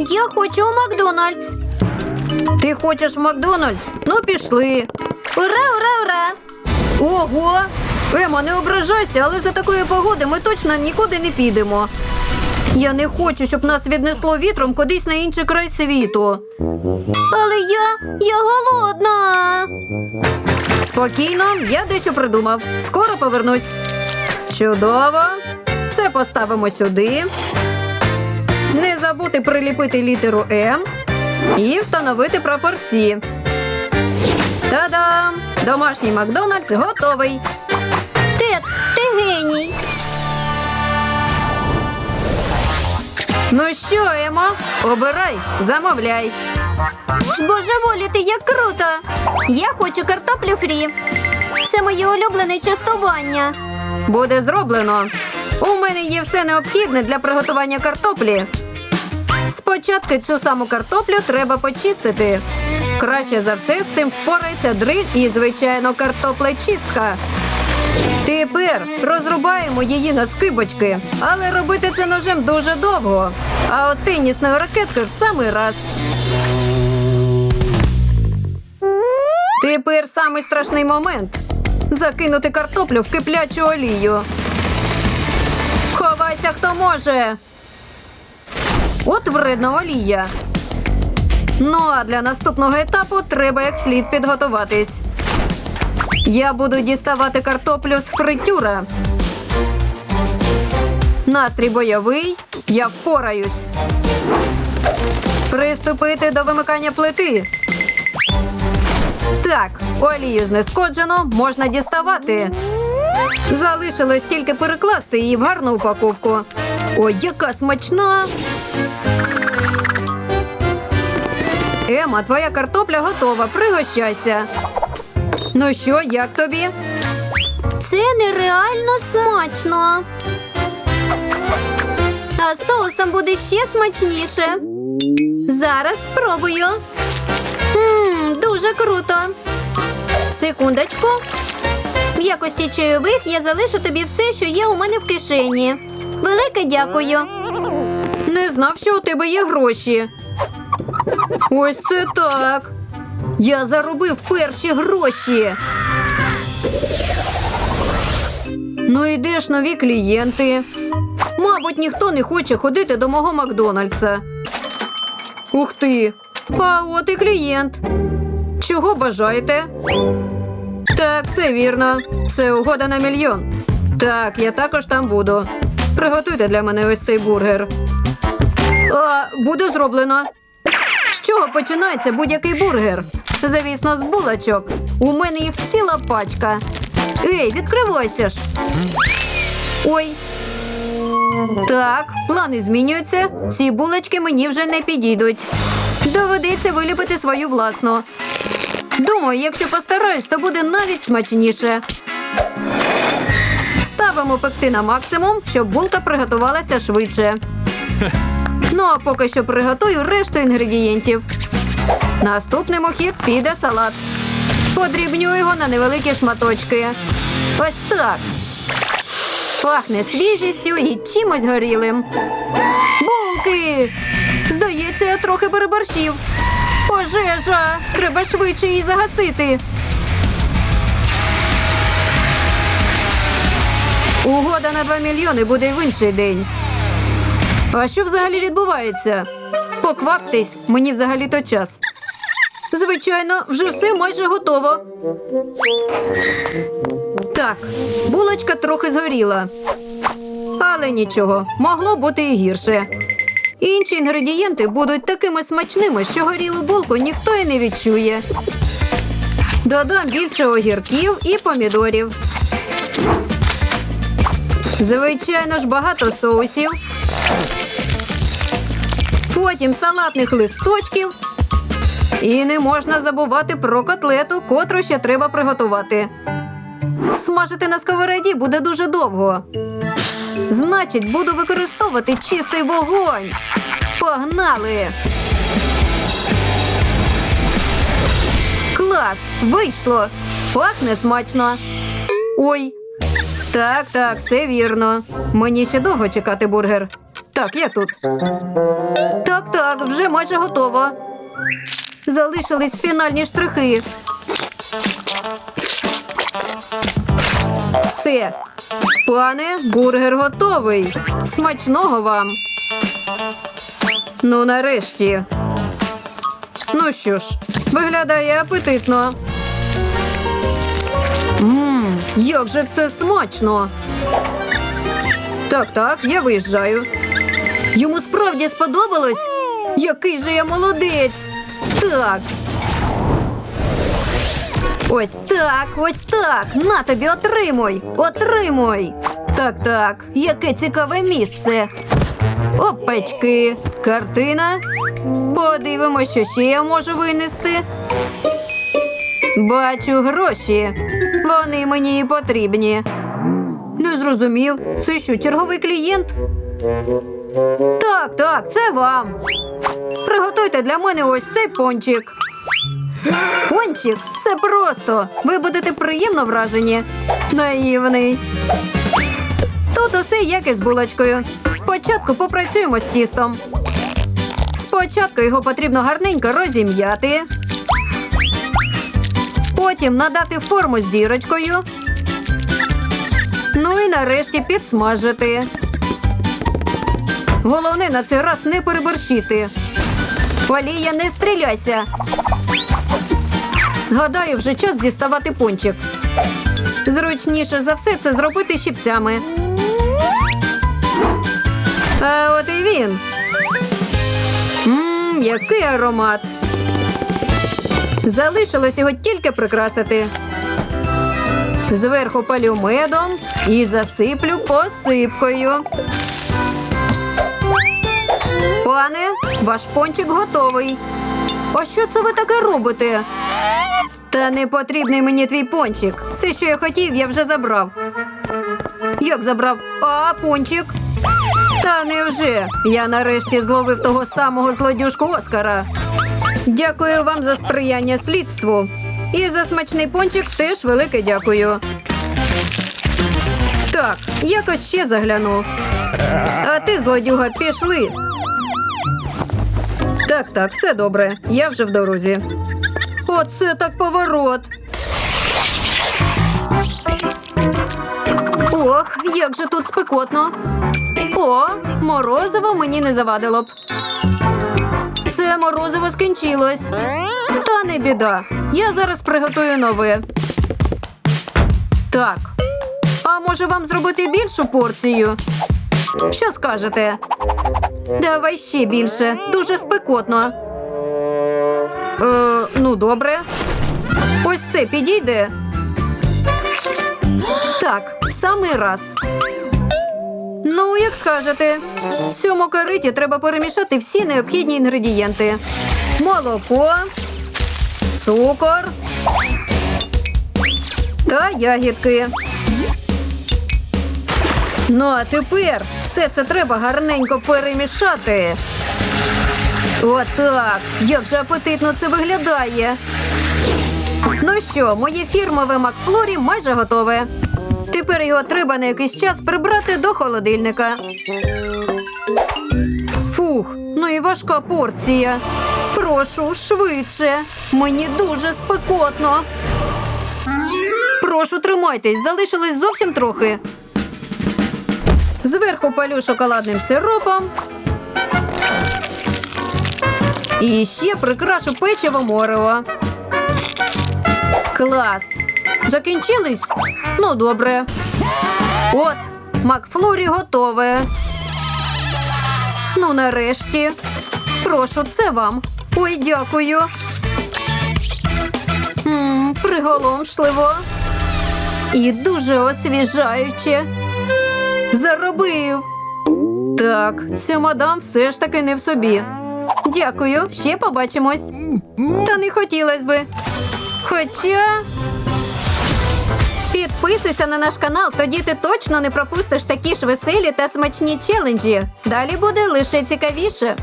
Я хочу у Макдональдс. Ти хочеш в Макдональдс? Ну, пішли. Ура, ура, ура! Ого! Ема, не ображайся, але за такої погоди ми точно нікуди не підемо. Я не хочу, щоб нас віднесло вітром кудись на інший край світу. Але я. я голодна. Спокійно, я дещо придумав. Скоро повернусь. Чудово. Це поставимо сюди. Забути приліпити літеру М і встановити прапорці. Та-дам! Домашній Макдональдс готовий. Тед, ти геній. Ну що, Емо, обирай, замовляй. Збожеволіти, як круто! Я хочу картоплю фрі. Це моє улюблене частування. Буде зроблено. У мене є все необхідне для приготування картоплі. Спочатку цю саму картоплю треба почистити. Краще за все з цим впорається дриль і, звичайно, картоплечистка. Тепер розрубаємо її на скибочки, але робити це ножем дуже довго. А от тенісною ракеткою в самий раз. Тепер самий страшний момент закинути картоплю в киплячу олію. Ховайся, хто може. От вредна олія. Ну а для наступного етапу треба як слід підготуватись. Я буду діставати картоплю з фритюра. Настрій бойовий, я впораюсь. Приступити до вимикання плити. Так, олію знескоджено, можна діставати. Залишилось тільки перекласти її в гарну упаковку. Ой, яка смачна! Ема, твоя картопля готова. Пригощайся. Ну що, як тобі? Це нереально смачно. А соусом буде ще смачніше. Зараз спробую. Ммм, дуже круто. Секундочку. В якості чайових я залишу тобі все, що є у мене в кишені. Велике дякую. Не знав, що у тебе є гроші. Ось це так. Я заробив перші гроші. Ну і де ж нові клієнти? Мабуть, ніхто не хоче ходити до мого Макдональдса. Ух ти! А от і клієнт. Чого бажаєте? Так, все вірно. Це угода на мільйон. Так, я також там буду. Приготуйте для мене ось цей бургер. А, буде зроблено. З чого починається будь-який бургер? Звісно, з булочок. У мене їх ціла пачка. Ей, відкривайся ж. Ой. Так, плани змінюються. Ці булочки мені вже не підійдуть. Доведеться виліпити свою власну. Думаю, якщо постараюсь, то буде навіть смачніше. Ставимо пекти на максимум, щоб булка приготувалася швидше. Ну а поки що приготую решту інгредієнтів. Наступним у хід піде салат. Подрібню його на невеликі шматочки. Ось так. Пахне свіжістю і чимось горілим. Булки! Здається, я трохи переборщив. Пожежа! Треба швидше її загасити. Угода на 2 мільйони буде в інший день. А що взагалі відбувається? Покваптесь, мені взагалі то час. Звичайно, вже все майже готово. Так, булочка трохи згоріла. Але нічого, могло бути і гірше. Інші інгредієнти будуть такими смачними, що горілу булку ніхто і не відчує. Додам більше огірків і помідорів. Звичайно ж, багато соусів. Потім салатних листочків. І не можна забувати про котлету, котру ще треба приготувати. Смажити на сковороді буде дуже довго. Значить, буду використовувати чистий вогонь. Погнали! Клас! Вийшло! Пахне смачно. Ой. Так, так, все вірно. Мені ще довго чекати бургер. Так, я тут. Так, так, вже майже готово. Залишились фінальні штрихи. Все. Пане, бургер готовий. Смачного вам. Ну, нарешті. Ну що ж, виглядає апетитно. Мм, як же це смачно. Так, так, я виїжджаю. Йому справді сподобалось? Який же я молодець. Так. Ось так, ось так. На тобі отримуй. Отримуй. Так, так, яке цікаве місце. Опечки. Картина. Подивимося, що ще я можу винести. Бачу гроші. Вони мені і потрібні. Не зрозумів. Це що, черговий клієнт? Так, так, це вам. Приготуйте для мене ось цей пончик. Пончик це просто. Ви будете приємно вражені. Наївний. Тут усе як і з булочкою. Спочатку попрацюємо з тістом. Спочатку його потрібно гарненько розім'яти. Потім надати форму з дірочкою. Ну і нарешті підсмажити. Головне на цей раз не переборщити. Валія, не стріляйся. Гадаю, вже час діставати пончик. Зручніше за все це зробити щипцями. А от і він. Мм, який аромат. Залишилось його тільки прикрасити. Зверху палю медом і засиплю посипкою. Пане, ваш пончик готовий. А що це ви таке робите? Та не потрібний мені твій пончик. Все, що я хотів, я вже забрав. Як забрав? А пончик? Та невже? Я нарешті зловив того самого злодюшку Оскара. Дякую вам за сприяння слідству. І за смачний пончик теж велике дякую. Так, якось ще загляну. А ти, злодюга, пішли. Так, так, все добре. Я вже в дорозі. Оце так поворот. Ох, як же тут спекотно. О, морозиво мені не завадило б. Це морозиво скінчилось. Та не біда. Я зараз приготую нове. Так. А може вам зробити більшу порцію? Що скажете? Давай ще більше. Дуже спекотно. Е, ну, добре. Ось це підійде. Так, в самий раз. Ну, як скажете, в цьому кариті треба перемішати всі необхідні інгредієнти: молоко, цукор та ягідки. Ну, а тепер все це треба гарненько перемішати. Отак. Як же апетитно це виглядає. Ну що, моє фірмове Макфлорі майже готове. Тепер його треба на якийсь час прибрати до холодильника. Фух, ну і важка порція. Прошу, швидше. Мені дуже спекотно. Прошу, тримайтесь, залишилось зовсім трохи. Зверху палю шоколадним сиропом. І ще прикрашу печиво морево. Клас. Закінчились? Ну, добре. От, Макфлурі готове. Ну, нарешті. Прошу, це вам. Ой, дякую. Ммм, приголомшливо. І дуже освіжаюче. Заробив. Так, ця мадам все ж таки не в собі. Дякую, ще побачимось. Та не хотілося би. Хоча. Підписуйся на наш канал, тоді ти точно не пропустиш такі ж веселі та смачні челенджі. Далі буде лише цікавіше.